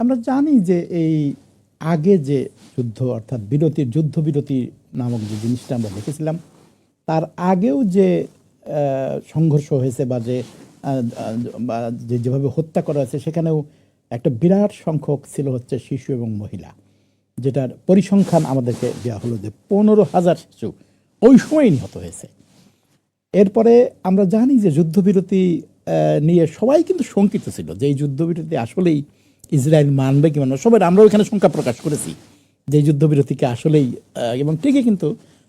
আমরা জানি যে এই আগে যে যুদ্ধ, অর্থাৎ বিরতির, যুদ্ধবিরতি নামক যে জিনিসটা আমরা দেখেছিলাম, তার আগেও যে সংঘর্ষ হয়েছে বা যে যেভাবে হত্যা করা হয়েছে, সেখানেও একটা বিরাট সংখ্যক ছিল হচ্ছে শিশু এবং মহিলা, যেটার পরিসংখ্যান আমাদেরকে দেওয়া হলো যে পনেরো হাজার শিশু ওই সময় নিহত হয়েছে। এরপরে আমরা জানি যে যুদ্ধবিরতি নিয়ে সবাই কিন্তু শঙ্কিত ছিল যে এই যুদ্ধবিরতি আসলেই ইসরায়েল মানবে কি মানবে সবাই, আমরাও এখানে শঙ্কা প্রকাশ করেছি যে যুদ্ধবিরতিকে আসলেই এবং ঠিকই কিন্তু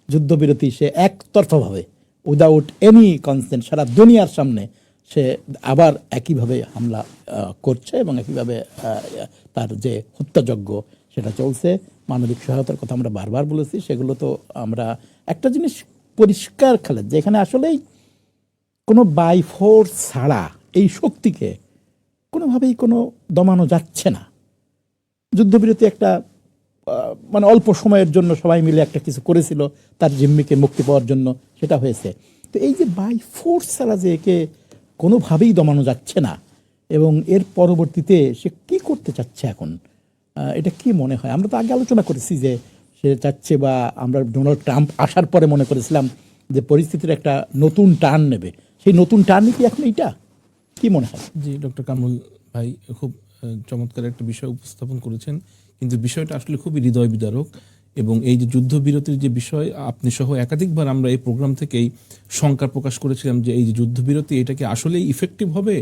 যুদ্ধবিরতি সে একতরফাভাবে উইদাউট এনি কনসেন্ট সারা দুনিয়ার সামনে সে আবার একইভাবে হামলা করছে এবং একইভাবে তার যে হত্যাযজ্ঞ সেটা চলছে। মানবিক সহায়তার কথা আমরা বারবার বলেছি, সেগুলো তো আমরা একটা জিনিস পরিষ্কার খেলে যেখানে আসলেই কোনো বাই ফোর্স ছাড়া এই শক্তিকে কোনোভাবেই কোনো দমানো যাচ্ছে না। যুদ্ধবিরতি একটা মানে অল্প সময়ের জন্য সবাই মিলে একটা কিছু করেছিল, তার জিম্মিকে মুক্তি পাওয়ার জন্য সেটা হয়েছে। তো এই যে বাই ফোর্স ছাড়া যে একে কোনোভাবেই দমানো যাচ্ছে না, এবং এর পরবর্তীতে সে কি করতে চাচ্ছে এখন? এটা কি মনে হয়? আমরা তো আগে আলোচনা করেছি যে সে চাচ্ছে বা আমরা ডোনাল্ড ট্রাম্প আসার পরে মনে করেছিলাম যে পরিস্থিতির একটা নতুন টার্ন নেবে। সেই নতুন টার্নই কি এখন এইটা? কি মনে হয়? জি, ডক্টর কামরুল ভাই খুব চমৎকার একটা বিষয় উপস্থাপন করেছেন। কিন্তু বিষয়টা আসলে খুবই হৃদয় বিদারক এবং এই যে যুদ্ধবিরতির যে বিষয়, আপনি সহ একাধিকবার আমরা এই প্রোগ্রাম থেকেই শঙ্কা প্রকাশ করেছিলাম যে এই যে যুদ্ধবিরতি এটাকে আসলেই ইফেক্টিভ হবে?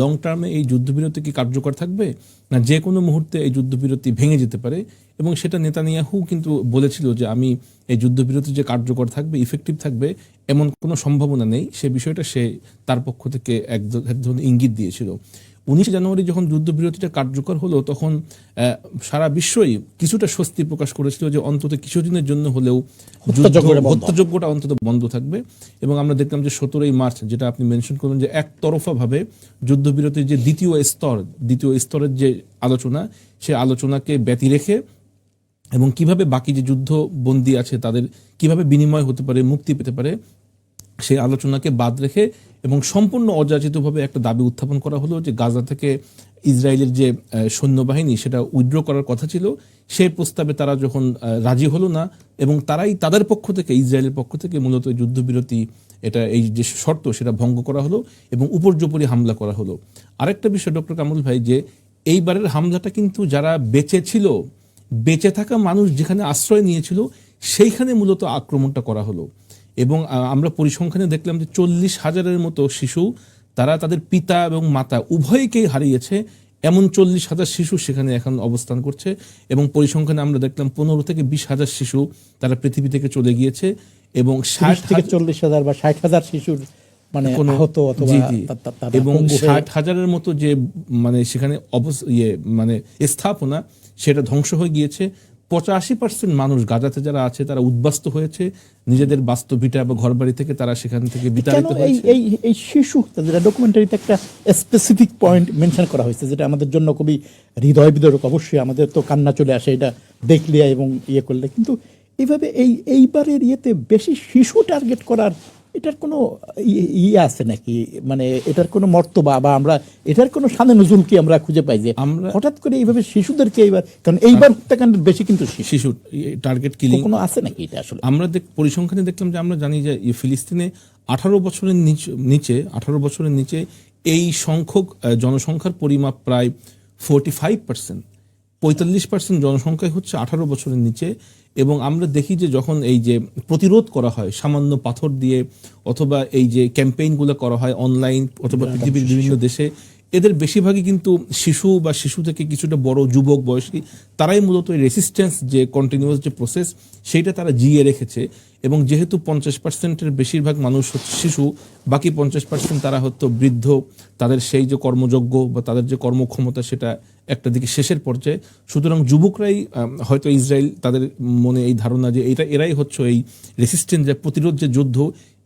লং টার্মে এই যুদ্ধবিরতি কি কার্যকর থাকবে? না যে কোনো মুহূর্তে এই যুদ্ধবিরতি ভেঙে যেতে পারে? এবং সেটা নেতানিয়াহু কিন্তু বলেছিল যে আমি এই যুদ্ধবিরতি যে কার্যকর থাকবে ইফেক্টিভ থাকবে, এমন কোনো সম্ভাবনা নেই। সে বিষয়টা সে তার পক্ষ থেকে এক ধরনের ইঙ্গিত দিয়েছিল। উনিশে জানুয়ারি যখন যুদ্ধবিরতিটা কার্যকর হলো তখন সারা বিশ্বই কিছুটা স্বস্তি প্রকাশ করেছিল যে অন্তত কিছুদিনের জন্য হলেও। হত্যাযজ্ঞটা অন্তত বন্ধ থাকবে এবং আমরা দেখলাম যে সতেরোই মার্চ যেটা আপনি মেনশন করলেন যে একতরফা ভাবে যুদ্ধবিরতির যে দ্বিতীয় স্তর দ্বিতীয় স্তরের যে আলোচনা সে আলোচনাকে ব্যতি রেখে এবং কীভাবে বাকি যে যুদ্ধ বন্দী আছে তাদের কীভাবে বিনিময় হতে পারে মুক্তি পেতে পারে সেই আলোচনাকে বাদ রেখে এবং সম্পূর্ণ অযাচিতভাবে একটা দাবি উত্থাপন করা হলো যে গাজা থেকে ইসরায়েলের যে সৈন্যবাহিনী সেটা উইথড্র করার কথা ছিল। সেই প্রস্তাবে তারা যখন রাজি হলো না এবং তারাই তাদের পক্ষ থেকে, ইসরায়েলের পক্ষ থেকে মূলত যুদ্ধবিরতি এটা এই যে শর্ত সেটা ভঙ্গ করা হলো এবং উপর্যুপরি হামলা করা হলো। আরেকটা বিষয় ডক্টর কামরুল ভাই, যে এইবারের হামলাটা কিন্তু যারা বেঁচে ছিল, বেঁচে থাকা মানুষ যেখানে আশ্রয় নিয়েছিল, সেইখানে মূলত আক্রমণটা করা হলো। এবং আমরা পরিসংখ্যানে দেখলাম যে চল্লিশ হাজারের মতো শিশু তারা তাদের পিতা এবং মাতা উভয়কেই হারিয়েছে। এমন চল্লিশ হাজার শিশু সেখানে এখন অবস্থান করছে এবং পরিসংখ্যানে আমরা দেখলাম পনেরো থেকে বিশ হাজার শিশু তারা পৃথিবী থেকে চলে গিয়েছে এবং ষাট থেকে চল্লিশ হাজার বা ষাট হাজার শিশুর মানে কোনো- এবং ষাট হাজারের মতো যে মানে সেখানে অবস- ইয়ে মানে স্থাপনা সেটা ধ্বংস হয়ে গিয়েছে। পঁচাশি পার্সেন্ট মানুষ গাজাতে যারা আছে তারা উদ্বাস্ত হয়েছে নিজেদের বাস্তব ভিটা বা ঘর বাড়ি থেকে তারা সেখান থেকে বিতাড়িত এই হয়েছে? এই এই শিশু যেটা ডকুমেন্টারিতে একটা স্পেসিফিক পয়েন্ট মেনশন করা হয়েছে যেটা আমাদের জন্য খুবই হৃদয় বিদারক অবশ্যই আমাদের তো কান্না চলে আসে এটা দেখলে এবং ইয়ে করলে। কিন্তু এইভাবে এই এইবারের ইয়েতে বেশি শিশু টার্গেট করার এটার কোনো ই- ইয়ে আছে নাকি? মানে এটার কোনো মর্তবা বা আমরা এটার কোনো সানে নজুল কি আমরা খুঁজে পাই যে আমরা- হঠাৎ করে এইভাবে শিশুদেরকে এইবার কারণ এইবার হত্যাকাণ্ডের বেশি কিন্তু শিশু। টার্গেট কিলিং কোনো আছে নাকি এটা আসলে? আমরা দেখ পরিসংখ্যানে দেখলাম যে আমরা জানি যে ফিলিস্তিনে আঠারো বছরের নিচ- নিচে আঠারো বছরের নিচে এই সংখ্যক জনসংখ্যার পরিমাপ প্রায় ফোরটি ফাইভ পার্সেন্ট পঁয়তাল্লিশ পার্সেন্ট জনসংখ্যাই হচ্ছে আঠারো বছরের নিচে এবং আমরা দেখি যে যখন এই যে প্রতিরোধ করা হয় সামান্য পাথর দিয়ে অথবা এই যে ক্যাম্পেইনগুলো করা হয় অনলাইন অথবা পৃথিবীর বিভিন্ন দেশে এদের বেশিরভাগই কিন্তু শিশু বা শিশু থেকে কিছুটা বড় যুবক বয়সী তারাই মূলত এই রেসিস্ট্যান্স যে কন্টিনিউয়াস যে প্রসেস সেইটা তারা জিয়ে রেখেছে। এবং যেহেতু পঞ্চাশ পার্সেন্টের বেশিরভাগ মানুষ হচ্ছে শিশু বাকি পঞ্চাশ পার্সেন্ট তারা হয়তো বৃদ্ধ তাদের সেই যে কর্মযোগ্য বা তাদের যে কর্মক্ষমতা সেটা একটা দিকে শেষের পর্যায়ে। সুতরাং যুবকরাই হয়তো ইসরায়েল তাদের মনে এই ধারণা যে এটা এরাই হচ্ছে এই রেসিস্ট্যান্ট যে প্রতিরোধ যে যুদ্ধ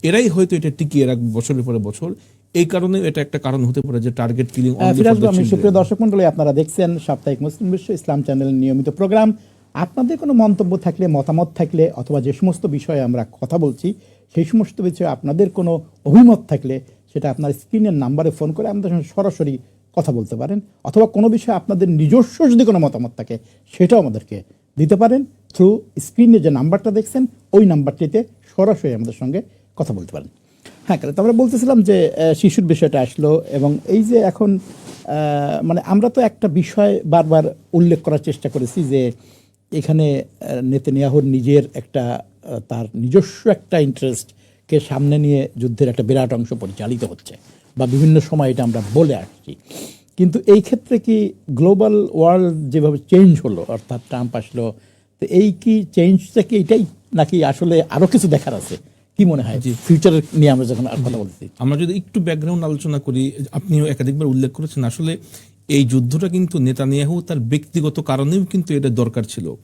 এরাই হয়তো এটা টিকিয়ে রাখবে বছরের পরে বছর। এই কারণে এটা একটা কারণ হতে পারে যে টার্গেট কিলিং আমি সুপ্রিয় দর্শক মন্ডলী আপনারা দেখছেন সাপ্তাহিক মুসলিম বিশ্ব ইসলাম চ্যানেলের নিয়মিত প্রোগ্রাম আপনাদের কোনো মন্তব্য থাকলে, মতামত থাকলে অথবা যে সমস্ত বিষয়ে আমরা কথা বলছি, সেই সমস্ত বিষয়ে আপনাদের কোনো অভিমত থাকলে সেটা আপনার স্ক্রিনের নাম্বারে ফোন করে আমাদের সঙ্গে সরাসরি কথা বলতে পারেন। অথবা কোনো বিষয়ে আপনাদের নিজস্ব যদি কোনো মতামত থাকে, সেটাও আমাদেরকে দিতে পারেন থ্রু স্ক্রিনে যে নাম্বারটা দেখছেন, ওই নাম্বারটিতে সরাসরি আমাদের সঙ্গে কথা বলতে পারেন। হ্যাঁ তো আমরা বলতেছিলাম যে শিশুর বিষয়টা আসলো এবং এই যে এখন মানে আমরা তো একটা বিষয় বারবার উল্লেখ করার চেষ্টা করেছি যে এখানে নেতানিয়াহুর নিজের একটা তার নিজস্ব একটা ইন্টারেস্টকে সামনে নিয়ে যুদ্ধের একটা বিরাট অংশ পরিচালিত হচ্ছে বা বিভিন্ন সময় এটা আমরা বলে আসছি। কিন্তু এই ক্ষেত্রে কি গ্লোবাল ওয়ার্ল্ড যেভাবে চেঞ্জ হলো অর্থাৎ ট্রাম্প আসলো তো এই কি চেঞ্জটা কি এটাই নাকি আসলে আরও কিছু দেখার আছে? কি মনে হয়? ফিউচার নিয়ে আমরা যখন আর কথা বলছি আমরা যদি একটু ব্যাকগ্রাউন্ড আলোচনা করি আপনিও একাধিকবার উল্লেখ করেছেন আসলে এই যুদ্ধটা কিন্তু নেতানিয়াহু তার ব্যক্তিগত কারণেও কিন্তু এটা দরকার ছিল।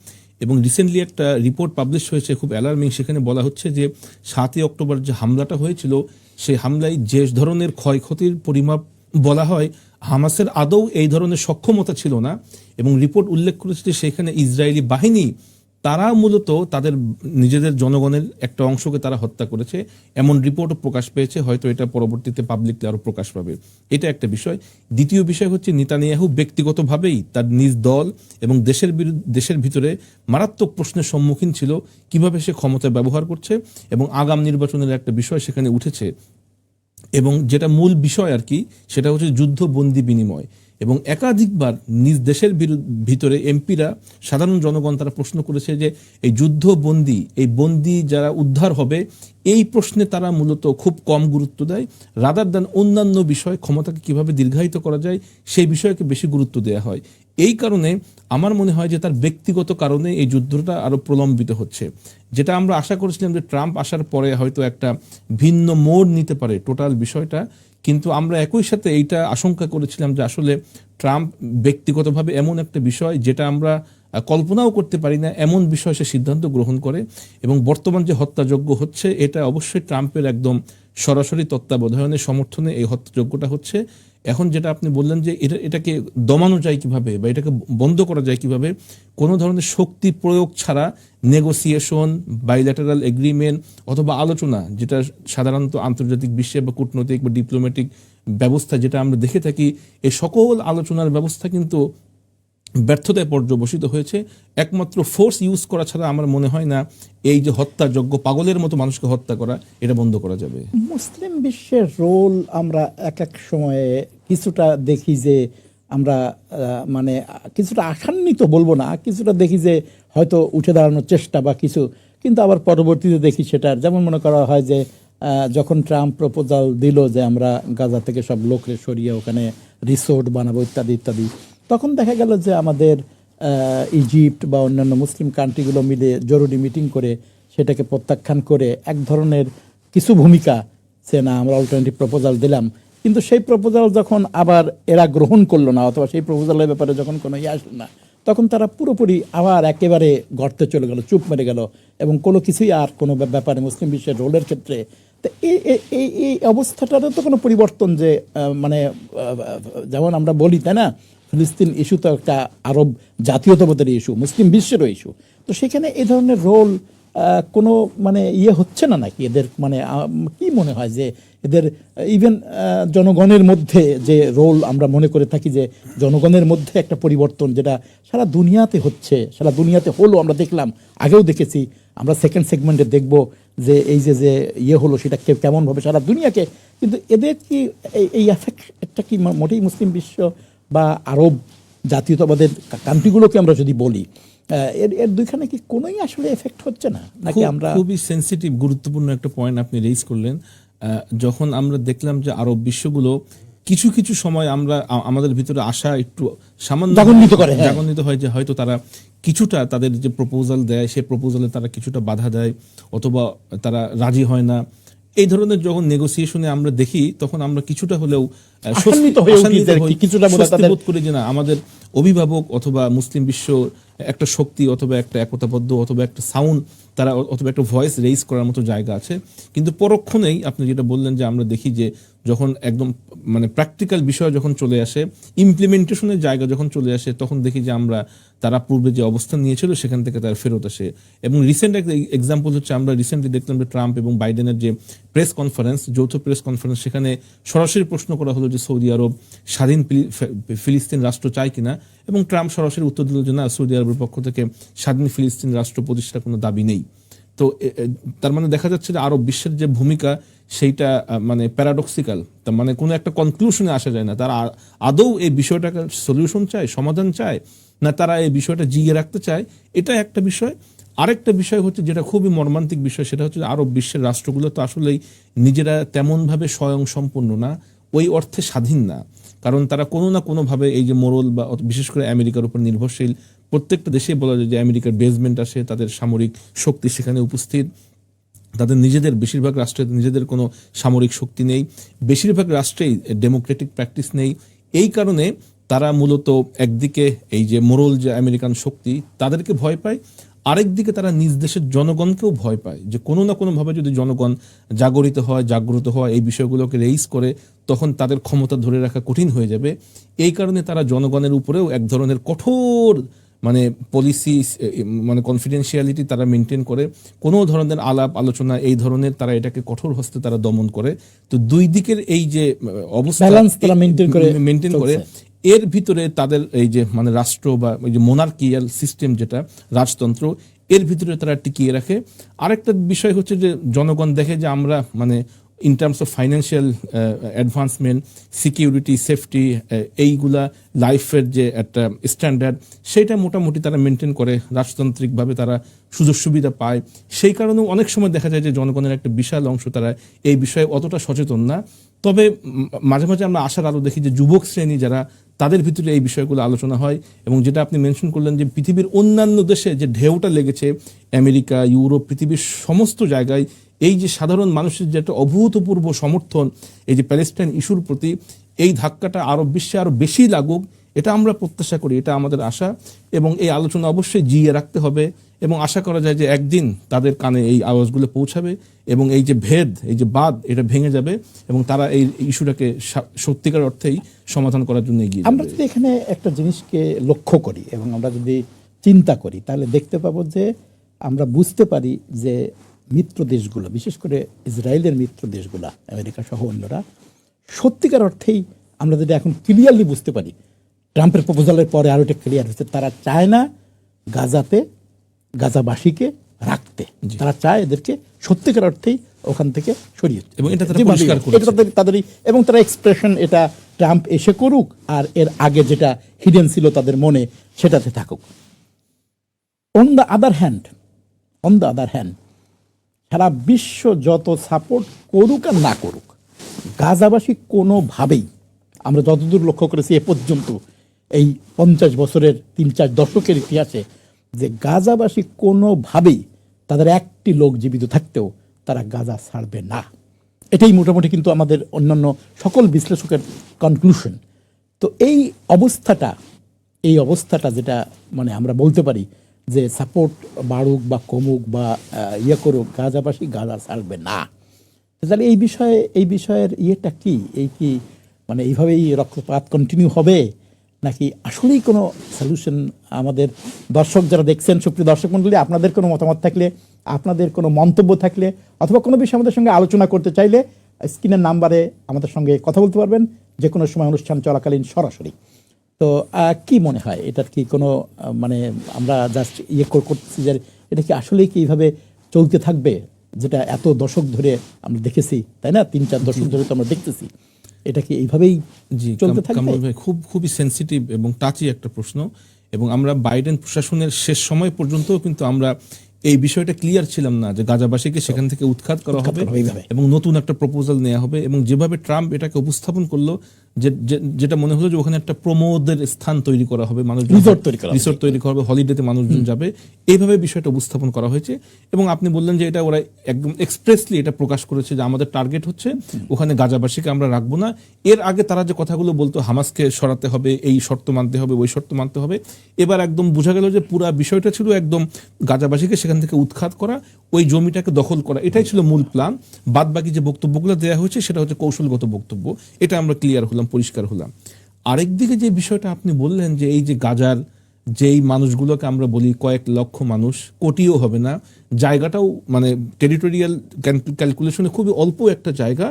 এবং রিসেন্টলি একটা রিপোর্ট পাবলিশ হয়েছে, খুব অ্যালার্মিং সেখানে বলা হচ্ছে যে সাতই অক্টোবর যে হামলাটা হয়েছিল, সেই হামলায় যে ধরনের ক্ষয়ক্ষতির পরিমাপ বলা হয়, হামাসের আদৌ এই ধরনের সক্ষমতা ছিল না। এবং রিপোর্ট উল্লেখ করেছে যে সেখানে ইসরায়েলি বাহিনী তারা মূলত তাদের নিজেদের জনগণের একটা অংশকে তারা হত্যা করেছে। এমন রিপোর্টও প্রকাশ পেয়েছে, হয়তো এটা পরবর্তীতে পাবলিকলি আরও প্রকাশ পাবে। এটা একটা বিষয়। দ্বিতীয় বিষয় হচ্ছে নেতানিয়াহু ব্যক্তিগতভাবেই তার নিজ দল এবং দেশের দেশের ভিতরে মারাত্মক প্রশ্নের সম্মুখীন ছিল, কীভাবে সে ক্ষমতা ব্যবহার করছে এবং আগাম নির্বাচনের একটা বিষয় সেখানে উঠেছে। এবং যেটা মূল বিষয় আর কি, সেটা হচ্ছে যুদ্ধবন্দি বিনিময়। এবং একাধিকবার নিজ দেশের ভিতরে এমপিরা সাধারণ জনগণ তারা প্রশ্ন করেছে যে এই যুদ্ধবন্দি, এই বন্দি যারা উদ্ধার হবে, এই প্রশ্নে তারা মূলত খুব কম গুরুত্ব দেয়। রাদার দেন অন্যান্য বিষয়, ক্ষমতাকে কীভাবে দীর্ঘায়িত করা যায়, সেই বিষয়কে বেশি গুরুত্ব দেওয়া হয়। এই কারণে আমার মনে হয় যে তার ব্যক্তিগত কারণে এই যুদ্ধটা আরও প্রলম্বিত হচ্ছে। যেটা আমরা আশা করেছিলাম যে ট্রাম্প আসার পরে হয়তো একটা ভিন্ন মোড় নিতে পারে টোটাল বিষয়টা। কিন্তু আমরা একই সাথে এইটা আশঙ্কা করেছিলাম যে আসলে ট্রাম্প ব্যক্তিগতভাবে এমন একটা বিষয় যেটা আমরা কল্পনাও করতে পারি না, এমন বিষয় সে সিদ্ধান্ত গ্রহণ করে এবং বর্তমান যে হত্যাযজ্ঞ হচ্ছে, এটা অবশ্যই ট্রাম্পের একদম সরাসরি তত্ত্বাবধায়নের সমর্থনে এই হত্যাযজ্ঞটা হচ্ছে। এখন যেটা আপনি বললেন যে এটা, এটাকে দমানো যায় কীভাবে বা এটাকে বন্ধ করা যায় কীভাবে, কোনো ধরনের শক্তি প্রয়োগ ছাড়া নেগোসিয়েশন বাইল্যাটারাল এগ্রিমেন্ট অথবা আলোচনা, যেটা সাধারণত আন্তর্জাতিক বিশ্বে বা কূটনৈতিক বা ডিপ্লোম্যাটিক ব্যবস্থা যেটা আমরা দেখে থাকি এই সকল আলোচনার ব্যবস্থা কিন্তু ব্যর্থতায় পর্যবসিত হয়েছে। একমাত্র ফোর্স ইউজ করা ছাড়া আমার মনে হয় না এই যে হত্যাযোগ্য পাগলের মতো মানুষকে হত্যা করা, এটা বন্ধ করা যাবে। মুসলিম বিশ্বের রোল আমরা এক এক সময়ে কিছুটা দেখি যে আমরা মানে কিছুটা আশান্বিত বলব না, কিছুটা দেখি যে হয়তো উঠে দাঁড়ানোর চেষ্টা বা কিছু, কিন্তু আবার পরবর্তীতে দেখি সেটার যেমন মনে করা হয় যে যখন ট্রাম্প প্রপোজাল দিল যে আমরা গাজা থেকে সব লোকরে সরিয়ে ওখানে রিসোর্ট বানাবো, ইত্যাদি ইত্যাদি তখন দেখা গেল যে আমাদের ইজিপ্ট বা অন্যান্য মুসলিম কান্ট্রিগুলো মিলে জরুরি মিটিং করে সেটাকে প্রত্যাখ্যান করে এক ধরনের কিছু ভূমিকা সে না, আমরা অল্টারনেটিভ প্রপোজাল দিলাম। কিন্তু সেই প্রপোজাল যখন আবার এরা গ্রহণ করল না অথবা সেই প্রপোজালের ব্যাপারে যখন কোনো ইয়ে আসলো না, তখন তারা পুরোপুরি আবার একেবারে গর্তে চলে গেল, চুপ মেরে গেল এবং কোনো কিছুই আর কোনো ব্যাপারে মুসলিম বিশ্বের রোলের ক্ষেত্রে তো এই এই- এই অবস্থাটারও তো কোনো পরিবর্তন যে মানে যেমন আমরা বলি, তাই না? ফিলিস্তিন ইস্যু তো একটা আরব জাতীয়তাবাদের ইস্যু মুসলিম বিশ্বেরও ইস্যু তো সেখানে এই ধরনের রোল কোনো মানে ইয়ে হচ্ছে না নাকি এদের? মানে কি মনে হয় যে এদের ইভেন জনগণের মধ্যে যে রোল আমরা মনে করে থাকি যে জনগণের মধ্যে একটা পরিবর্তন যেটা সারা দুনিয়াতে হচ্ছে, সারা দুনিয়াতে হলো, আমরা দেখলাম, আগেও দেখেছি, আমরা সেকেন্ড সেগমেন্টে দেখব যে এই যে যে ইয়ে হলো, সেটা কেমনভাবে সারা দুনিয়াকে, কিন্তু এদের কি এই- এই একটা কি মোটেই মুসলিম বিশ্ব বা আরব জাতীয়তাবাদের কান্ট্রিগুলোকে আমরা যদি বলি এর এর দুইখানে কি কোনোই আসলে এফেক্ট হচ্ছে না? নাকি আমরা খুবই সেন্সিটিভ গুরুত্বপূর্ণ একটা পয়েন্ট আপনি রেজ করলেন। যখন আমরা দেখলাম যে আরব বিশ্বগুলো কিছু কিছু সময় আমরা আমাদের ভিতরে আসা একটু সামান্য করে, হ্যাঁ। হয় যে হয়তো তারা কিছুটা তাদের যে প্রপোজাল দেয় সেই প্রপোজালে তারা কিছুটা বাধা দেয় অথবা তারা রাজি হয় না। এই ধরনের যখন নেগোসিয়েশনে আমরা দেখি তখন আমরা কিছুটা হলেও কিছুটা বোধ করি যে না আমাদের অভিভাবক অথবা মুসলিম বিশ্ব একটা শক্তি অথবা একটা একতাবদ্ধ অথবা একটা সাউন্ড তারা অথবা একটা ভয়েস রেইজ করার মতো জায়গা আছে। কিন্তু পরক্ষণেই আপনি যেটা বললেন যে আমরা দেখি যে যখন একদম মানে প্র্যাকটিক্যাল বিষয় যখন চলে আসে ইমপ্লিমেন্টেশনের জায়গা যখন চলে আসে, তখন দেখি যে আমরা, তারা পূর্বে যে অবস্থান নিয়েছিল, সেখান থেকে তারা ফেরত আসে। এবং রিসেন্ট একটা এক্সাম্পল হচ্ছে, আমরা রিসেন্টলি দেখলাম যে ট্রাম্প এবং বাইডেনের যে প্রেস কনফারেন্স যৌথ প্রেস কনফারেন্স সেখানে সরাসরি প্রশ্ন করা হলো যে সৌদি আরব স্বাধীন ফিলিস্তিন রাষ্ট্র চায় কিনা? এবং ট্রাম্প সরাসরি উত্তর দিল যে না, সৌদি আরবের পক্ষ থেকে স্বাধীন ফিলিস্তিন রাষ্ট্র প্রতিষ্ঠার কোনো দাবি নেই। তো তার মানে দেখা যাচ্ছে যে আরব বিশ্বের যে ভূমিকা, সেইটা মানে প্যারাডক্সিক্যাল তার মানে কোনো একটা কনক্লুশনে আসা যায় না। তারা আদৌ এই বিষয়টাকে সলিউশন চায়, সমাধান চায়, না তারা এই বিষয়টা জিগিয়ে রাখতে চায়? এটা একটা বিষয়। আরেকটা বিষয় হচ্ছে যেটা খুবই মর্মান্তিক বিষয়, সেটা হচ্ছে আরব বিশ্বের রাষ্ট্রগুলো তো আসলেই নিজেরা তেমনভাবে স্বয়ং সম্পূর্ণ না, ওই অর্থে স্বাধীন না। কারণ তারা কোনো না কোনোভাবে এই যে মোরল বা বিশেষ করে আমেরিকার উপর নির্ভরশীল প্রত্যেকটা দেশেই বলা যায় যে আমেরিকার বেসমেন্ট আসে, তাদের সামরিক শক্তি সেখানে উপস্থিত। তাদের নিজেদের, বেশিরভাগ রাষ্ট্রে নিজেদের কোনো সামরিক শক্তি নেই। বেশিরভাগ রাষ্ট্রেই ডেমোক্রেটিক প্র্যাকটিস নেই। এই কারণে তারা মূলত একদিকে এই যে মোরল যে আমেরিকান শক্তি, তাদেরকে ভয় পায়। আরেকদিকে তারা নিজ দেশের জনগণকেও ভয় পায় যে কোনো না কোনোভাবে যদি জনগণ জাগরিত হয়, জাগ্রত হয়, এই বিষয়গুলোকে রেইজ করে, তখন তাদের ক্ষমতা ধরে রাখা কঠিন হয়ে যাবে। এই কারণে তারা জনগণের উপরেও এক ধরনের কঠোর মানে পলিসি মানে কনফিডেন্সিয়ালিটি তারা মেনটেন করে কোনো ধরনের আলাপ আলোচনা এই ধরনের তারা এটাকে কঠোর হস্তে তারা দমন করে। তো দুই দিকের এই যে অবস্থা মেনটেন করে এর ভিতরে তাদের এই যে মানে রাষ্ট্র বা এই যে মোনার্কিয়াল সিস্টেম যেটা রাজতন্ত্র এর ভিতরে তারা টিকিয়ে রাখে। আরেকটা বিষয় হচ্ছে যে জনগণ দেখে যে আমরা মানে in terms of financial advancement security safety এইগুলা লাইফের যে একটা স্ট্যান্ডার্ড সেইটা মোটামুটি তারা মেনটেন করে রাজতান্ত্রিকভাবে তারা সুযোগ সুবিধা পায়। সেই কারণেও অনেক সময় দেখা যায় যে জনগণের একটা বিশাল অংশ তারা এই বিষয়ে অতটা সচেতন না। তবে মাঝে মাঝে আমরা আশার আলো দেখি যে যুবক শ্রেণি যারা, তাদের ভিতরে এই বিষয়গুলো আলোচনা হয় এবং যেটা আপনি মেনশন করলেন যে পৃথিবীর অন্যান্য দেশে যে ঢেউটা লেগেছে, আমেরিকা, ইউরোপ, পৃথিবীর সমস্ত জায়গায় এই যে সাধারণ মানুষের যে একটা অভূতপূর্ব সমর্থন এই যে প্যালেস্টাইন ইস্যুর প্রতি এই ধাক্কাটা আরব বিশ্বে আরও বেশি লাগুক এটা আমরা প্রত্যাশা করি এটা আমাদের আশা। এবং এই আলোচনা অবশ্যই জিয়ে রাখতে হবে এবং আশা করা যায় যে একদিন তাদের কানে এই আওয়াজগুলো পৌঁছাবে এবং এই যে ভেদ এই যে বাদ এটা ভেঙে যাবে এবং তারা এই ইস্যুটাকে সত্যিকার অর্থেই সমাধান করার জন্য এগিয়ে আমরা যদি এখানে একটা জিনিসকে লক্ষ্য করি এবং আমরা যদি চিন্তা করি তাহলে দেখতে পাবো যে আমরা বুঝতে পারি যে মিত্র দেশগুলো বিশেষ করে ইসরায়েলের মিত্র দেশগুলো আমেরিকা সহ অন্যরা সত্যিকার অর্থেই আমরা যদি এখন ক্লিয়ারলি বুঝতে পারি ট্রাম্পের প্রপোজালের পরে আরও এটা ক্লিয়ার হচ্ছে তারা চায় না গাজাতে গাজাবাসীকে রাখতে। তারা চায় এদেরকে সত্যিকার অর্থেই ওখান থেকে সরিয়ে এবং এটা তাদের তাদেরই এবং তারা এক্সপ্রেশন এটা ট্রাম্প এসে করুক আর এর আগে যেটা হিডেন ছিল তাদের মনে সেটাতে থাকুক। On the other hand on the other hand সারা বিশ্ব যত সাপোর্ট করুক আর না করুক, গাজাবাসী কোনোভাবেই, আমরা যতদূর লক্ষ্য করেছি এ পর্যন্ত, এই পঞ্চাশ বছরের তিন চার দশকের ইতিহাসে, যে গাজাবাসী কোনোভাবেই তাদের একটি লোক জীবিত থাকতেও তারা গাজা ছাড়বে না। এটাই মোটামুটি কিন্তু আমাদের অন্যান্য সকল বিশ্লেষকের কনক্লুশন তো এই অবস্থাটা এই অবস্থাটা যেটা মানে আমরা বলতে পারি যে সাপোর্ট বাড়ুক বা কমুক বা ইয়ে করুক, গাজাবাসী গাজা ছাড়বে না। তাহলে এই বিষয়ে, এই বিষয়ের ইয়েটা কি? এই কি মানে এইভাবেই রক্তপাত কন্টিনিউ হবে? নাকি আসলেই কোনো সলিউশন আমাদের দর্শক যারা দেখছেন, সুপ্রিয় দর্শক মন্ডলী, আপনাদের কোনো মতামত থাকলে, আপনাদের কোনো মন্তব্য থাকলে, অথবা কোনো বিষয়ে আমাদের সঙ্গে আলোচনা করতে চাইলে, স্ক্রিনের নাম্বারে আমাদের সঙ্গে কথা বলতে পারবেন। যে কোনো সময় অনুষ্ঠান চলাকালীন সরাসরি। তো কি মনে হয়? এটার কি কোনো মানে আমরা জাস্ট ইয়ে কর- করতেছি যে এটা কি আসলেই কি এইভাবে চলতে থাকবে? যেটা এত দশক ধরে আমরা দেখেছি তাই না? তিন চার দশক ধরে তো আমরা দেখতেছি। এটা কি এইভাবেই জি চলতে থাকবে? ভাই খুব খুবই সেনসিটিভ এবং টাচি একটা প্রশ্ন এবং আমরা বাইডেন প্রশাসনের শেষ সময় পর্যন্তও কিন্তু আমরা এই বিষয়টা ক্লিয়ার ছিলাম না যে গাজাবাসীকে সেখান থেকে উৎখাত করা হবে। এবং নতুন একটা প্রপোজাল নেওয়া হবে এবং যেভাবে ট্রাম্প এটাকে উপস্থাপন করল যেটা মনে হলো যে ওখানে একটা প্রমোদের স্থান তৈরি করা হবে মানুষ Resort তৈরি করা হবে। রিসোর্ট তৈরি করা হবে হলিডেতে মানুষজন যাবে। এইভাবে বিষয়টা উপস্থাপন করা হয়েছে এবং আপনি বললেন যে এটা ওরা একদম এক্সপ্রেসলি এটা প্রকাশ করেছে যে আমাদের টার্গেট হচ্ছে ওখানে গাজাবাসীকে আমরা রাখব না। এর আগে তারা যে কথাগুলো বলতো হামাসকে সরাতে হবে এই শর্ত মানতে হবে ওই শর্ত মানতে হবে এবার একদম বোঝা গেল যে পুরা বিষয়টা ছিল একদম গাজাবাসীকে সেখান থেকে উৎখাত করা ওই জমিটাকে দখল করা এটাই ছিল মূল প্ল্যান বাদ বাকি যে বক্তব্যগুলো দেওয়া হয়েছে সেটা হচ্ছে কৌশলগত বক্তব্য এটা আমরা ক্লিয়ার হলাম। পরিষ্কার হলাম। আরেকদিকে যে বিষয়টা আপনি বললেন যে এই যে গাজার যেই মানুষগুলোকে আমরা বলি কয়েক লক্ষ মানুষ, কোটিও হবে না, জায়গাটাও মানে টেরিটোরিয়াল ক্যালকুলেশনে খুবই অল্প একটা জায়গা,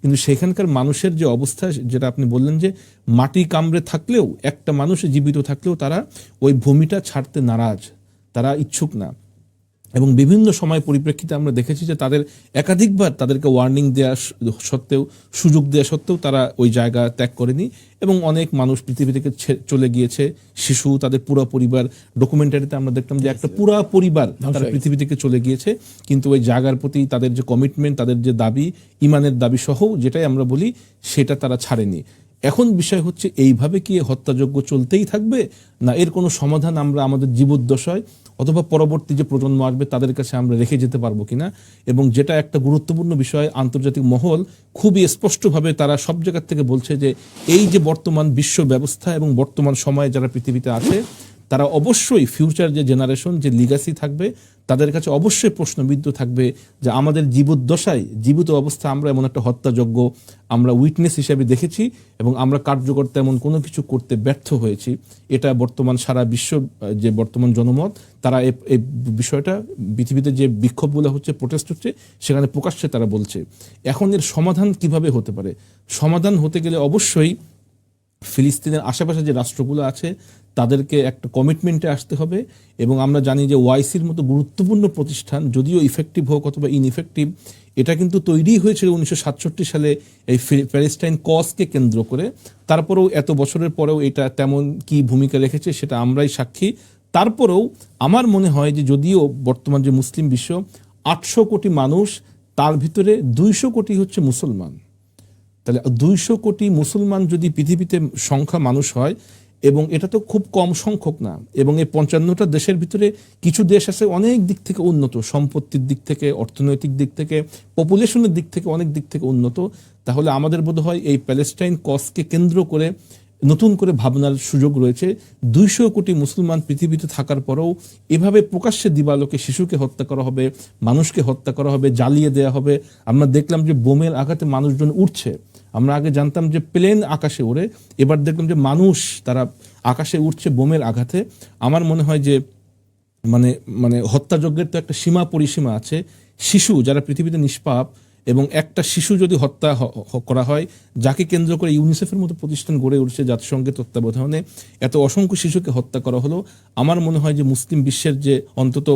কিন্তু সেখানকার মানুষের যে অবস্থা, যেটা আপনি বললেন যে মাটি কামড়ে থাকলেও, একটা মানুষ জীবিত থাকলেও তারা ওই ভূমিটা ছাড়তে নারাজ, তারা ইচ্ছুক না। এবং বিভিন্ন সময় পরিপ্রেক্ষিতে আমরা দেখেছি যে তাদের একাধিকবার তাদেরকে ওয়ার্নিং দেওয়া সত্ত্বেও সুযোগ দেওয়া সত্ত্বেও তারা ওই জায়গা ত্যাগ করেনি এবং অনেক মানুষ পৃথিবী থেকে চলে গিয়েছে। শিশু তাদের পুরো পরিবার ডকুমেন্টারিতে আমরা দেখতাম যে একটা পুরা পরিবার তারা পৃথিবী থেকে চলে গিয়েছে। কিন্তু ওই জায়গার প্রতি তাদের যে কমিটমেন্ট তাদের যে দাবি ইমানের দাবি সহ যেটাই আমরা বলি সেটা তারা ছাড়েনি। এখন বিষয় হচ্ছে এইভাবে কি এ হত্যাযজ্ঞ চলতেই থাকবে? না এর কোনো সমাধান আমরা আমাদের জীবদ্দশায় অথবা পরবর্তী যে প্রজন্ম আসবে, তাদের কাছে আমরা রেখে যেতে পারব কিনা? এবং যেটা একটা গুরুত্বপূর্ণ বিষয়, আন্তর্জাতিক মহল খুবই স্পষ্টভাবে তারা সব জায়গার থেকে বলছে যে, এই যে বর্তমান বিশ্ব ব্যবস্থা এবং বর্তমান সময়ে যারা পৃথিবীতে আছে তারা অবশ্যই ফিউচার যে জেনারেশন যে লিগাসি থাকবে, তাদের কাছে অবশ্যই প্রশ্নবিদ্ধ থাকবে যে আমাদের জীবদ্দশায় জীবিত অবস্থা আমরা এমন একটা হত্যাযজ্ঞ, আমরা উইটনেস হিসেবে দেখেছি এবং আমরা কার্যকর তেমন কোনো কিছু করতে ব্যর্থ হয়েছি। এটা বর্তমান সারা বিশ্ব, যে বর্তমান জনমত, তারা এই বিষয়টা পৃথিবীতে যে বিক্ষোভগুলো হচ্ছে প্রোটেস্ট হচ্ছে, সেখানে প্রকাশ্যে তারা বলছে। এখন এর সমাধান কীভাবে হতে পারে? সমাধান হতে গেলে অবশ্যই ফিলিস্তিনের আশেপাশে যে রাষ্ট্রগুলো আছে তাদেরকে একটা কমিটমেন্টে আসতে হবে এবং আমরা জানি যে ওয়াইসির মতো গুরুত্বপূর্ণ প্রতিষ্ঠান যদিও ইফেক্টিভ হোক অথবা ইনইফেক্টিভ এটা কিন্তু তৈরি হয়েছিল উনিশশো সাতষট্টি সালে এই প্যালেস্টাইন কজকে কেন্দ্র করে। তারপরেও এত বছরের পরেও এটা তেমন কি ভূমিকা রেখেছে সেটা আমরাই সাক্ষী। তারপরেও আমার মনে হয় যে যদিও বর্তমান যে মুসলিম বিশ্ব, আটশো কোটি মানুষ, তার ভিতরে দুইশো কোটি হচ্ছে মুসলমান। তাহলে দুইশো কোটি মুসলমান যদি পৃথিবীতে সংখ্যা মানুষ হয় এবং এটা তো খুব কম সংখ্যক না। এবং এই পঞ্চান্নটা দেশের ভিতরে কিছু দেশ আছে অনেক দিক থেকে উন্নত, সম্পত্তির দিক থেকে, অর্থনৈতিক দিক থেকে পপুলেশনের দিক থেকে অনেক দিক থেকে উন্নত। তাহলে আমাদের বোধ হয় এই প্যালেস্টাইন কসকে কেন্দ্র করে নতুন করে ভাবনার সুযোগ রয়েছে। দুইশো কোটি মুসলমান পৃথিবীতে থাকার পরেও এভাবে প্রকাশ্যে দিবালোকে শিশুকে হত্যা করা হবে, মানুষকে হত্যা করা হবে, জ্বালিয়ে দেওয়া হবে। আমরা দেখলাম যে বোমের আঘাতে মানুষজন উঠছে আমরা আগে জানতাম যে প্লেন আকাশে ওড়ে, এবার দেখলাম যে মানুষ, তারা আকাশে উঠছে বোমের আঘাতে। আমার মনে হয় যে মানে মানে হত্যাযজ্ঞের তো একটা সীমা পরিসীমা আছে। শিশু যারা পৃথিবীতে নিষ্পাপ এবং একটা শিশু যদি হত্যা করা হয়, যাকে কেন্দ্র করে ইউনিসেফের মতো প্রতিষ্ঠান গড়ে উঠছে জাতিসংঘের তত্ত্বাবধানে, এত অসংখ্য শিশুকে হত্যা করা হলো। আমার মনে হয় যে মুসলিম বিশ্বের যে অন্তত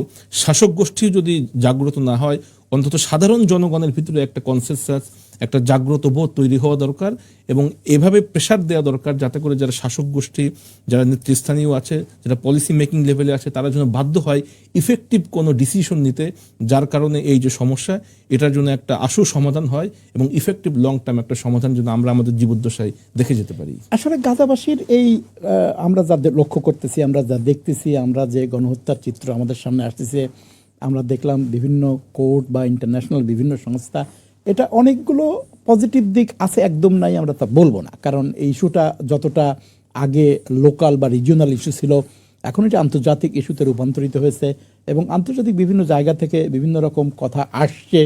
শাসক গোষ্ঠী যদি জাগ্রত না হয় অন্তত সাধারণ জনগণের ভিতরে একটা কনসেনসাস একটা জাগ্রত বোধ তৈরি হওয়া দরকার এবং এভাবে প্রেশার দেওয়া দরকার যাতে করে যারা শাসক গোষ্ঠী, যারা নেতৃস্থানীয় আছে, যারা পলিসি মেকিং লেভেলে আছে, তারা যেন বাধ্য হয় ইফেক্টিভ কোনো ডিসিশন নিতে, যার কারণে এই যে সমস্যা, এটার জন্য একটা আশু সমাধান হয় এবং ইফেক্টিভ লং টার্ম একটা সমাধান যেন আমরা আমাদের জীবদ্দশায় দেখে যেতে পারি। আসলে গাজাবাসীর এই আমরা যা লক্ষ্য করতেছি, আমরা যা দেখতেছি, আমরা যে গণহত্যার চিত্র আমাদের সামনে আসতেছে আমরা দেখলাম বিভিন্ন কোর্ট বা ইন্টারন্যাশনাল বিভিন্ন সংস্থা, এটা অনেকগুলো পজিটিভ দিক আছে, একদম নাই আমরা তা বলব না। কারণ এই ইস্যুটা যতটা আগে লোকাল বা রিজিওনাল ইস্যু ছিল, এখন এটা আন্তর্জাতিক ইস্যুতে রূপান্তরিত হয়েছে এবং আন্তর্জাতিক বিভিন্ন জায়গা থেকে বিভিন্ন রকম কথা আসছে।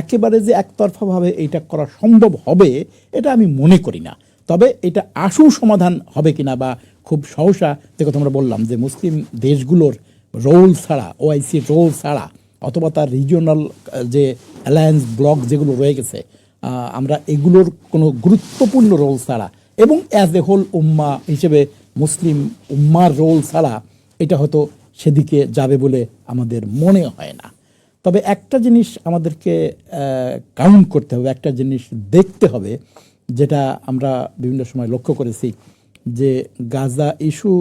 একেবারে যে একতরফাভাবে এইটা করা সম্ভব হবে, এটা আমি মনে করি না। তবে এটা আশু সমাধান হবে কিনা বা খুব সহসা, যে কথা আমরা বললাম যে মুসলিম দেশগুলোর রোল ছাড়া ওআইসি রোল ছাড়া, অথবা তার রিজিওনাল যে অ্যালায়েন্স ব্লক যেগুলো রয়ে গেছে আমরা এগুলোর কোনো গুরুত্বপূর্ণ রোল ছাড়া এবং অ্যাজ এ হোল উম্মা হিসেবে মুসলিম উম্মার রোল ছাড়া এটা হয়তো সেদিকে যাবে বলে আমাদের মনে হয় না। তবে একটা জিনিস আমাদেরকে কাউন্ট করতে হবে, একটা জিনিস দেখতে হবে, যেটা আমরা বিভিন্ন সময় লক্ষ্য করেছি, যে গাজা ইস্যু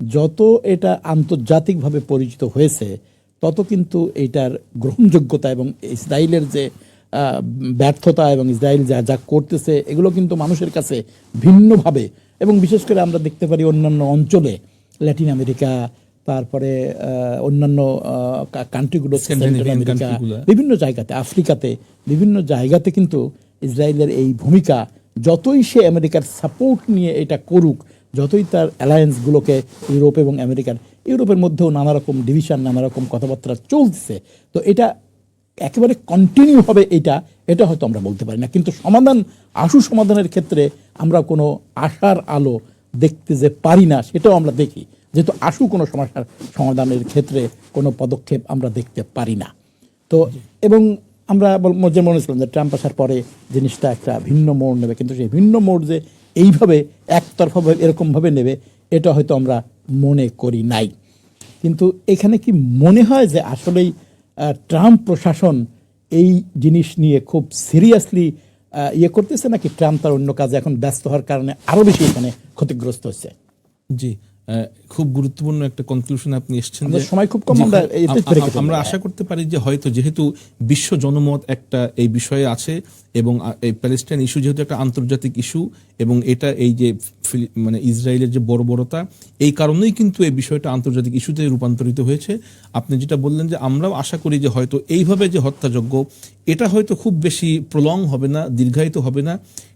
যত এটা আন্তর্জাতিকভাবে পরিচিত হয়েছে তত কিন্তু এটার গ্রহণযোগ্যতা এবং ইসরায়েলের যে ব্যর্থতা এবং ইসরায়েল যা যা করতেছে এগুলো কিন্তু মানুষের কাছে ভিন্নভাবে এবং বিশেষ করে আমরা দেখতে পারি অন্যান্য অঞ্চলে ল্যাটিন আমেরিকা তারপরে অন্যান্য কান্ট্রিগুলো। বিভিন্ন জায়গাতে আফ্রিকাতে বিভিন্ন জায়গাতে কিন্তু ইসরায়েলের এই ভূমিকা যতই সে আমেরিকার সাপোর্ট নিয়ে এটা করুক যতই তার অ্যালায়েন্সগুলোকে ইউরোপ এবং আমেরিকার, ইউরোপের মধ্যেও নানা রকম ডিভিশন নানা রকম কথাবার্তা চলছে তো এটা একেবারে কন্টিনিউ হবে এটা এটা হয়তো আমরা বলতে পারি না। কিন্তু সমাধান, আশু সমাধানের ক্ষেত্রে আমরা কোনো আশার আলো দেখতে যে পারি না, সেটাও আমরা দেখি। যেহেতু আশু কোনো সমস্যার সমাধানের ক্ষেত্রে কোনো পদক্ষেপ আমরা দেখতে পারি না। তো এবং আমরা যে মনে যে ট্রাম্প আসার পরে জিনিসটা একটা ভিন্ন মোড় নেবে, কিন্তু সেই ভিন্ন মোড় যে এইভাবে একতরফাভাবে এরকমভাবে নেবে, এটা হয়তো আমরা মনে করি নাই। কিন্তু এখানে কি মনে হয় যে আসলেই ট্রাম্প প্রশাসন এই জিনিস নিয়ে খুব সিরিয়াসলি ইয়ে করতেছে নাকি ট্রাম্প তার অন্য কাজে এখন ব্যস্ত হওয়ার কারণে আরও বেশি এখানে ক্ষতিগ্রস্ত হচ্ছে? জি খুব গুরুত্বপূর্ণ একটা কনক্লুশন আপনি এসেছেন যে- সময় খুব কম, আমরা আশা করতে পারি যে হয়তো যেহেতু বিশ্ব জনমত একটা এই বিষয়ে আছে এবং এই প্যালেস্টাইন ইস্যু যেহেতু একটা আন্তর্জাতিক ইস্যু এবং এটা এই যে মানে ইসরায়েলের যে বর্বরতা এই কারণেই কিন্তু এই বিষয়টা আন্তর্জাতিক ইস্যুতে রূপান্তরিত হয়েছে। আপনি যেটা বললেন যে আমরাও আশা করি যে হয়তো এইভাবে যে হত্যাযজ্ঞ এটা হয়তো খুব বেশি প্রলং হবে না দীর্ঘায়িত হবে না।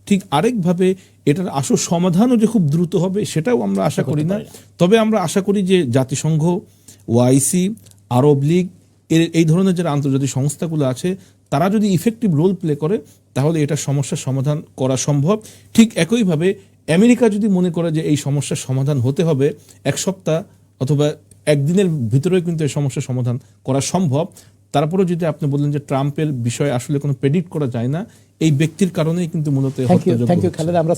ঠিক আরেকভাবে এটার আসল সমাধানও যে খুব দ্রুত হবে সেটাও আমরা আশা করি না। তবে আমরা আশা করি যে জাতিসংঘ ওআইসি আরব লীগ এর এই ধরনের যারা আন্তর্জাতিক সংস্থাগুলো আছে তারা যদি ইফেক্টিভ রোল প্লে করে তাহলে এটা সমস্যার সমাধান করা সম্ভব। ঠিক একইভাবে আমেরিকা যদি মনে করে যে এই সমস্যার সমাধান হতে হবে এক সপ্তাহ অথবা একদিনের ভিতরেও কিন্তু এই সমস্যার সমাধান করা সম্ভব। তারপরেও যদি আপনি বললেন যে ট্রাম্পের বিষয়ে আসলে কোনো প্রেডিক্ট করা যায় না এই ব্যক্তির কারণেই কিন্তু মূলত থ্যাংক ইউ থ্যাংক ইউ হচ্ছে। আমরা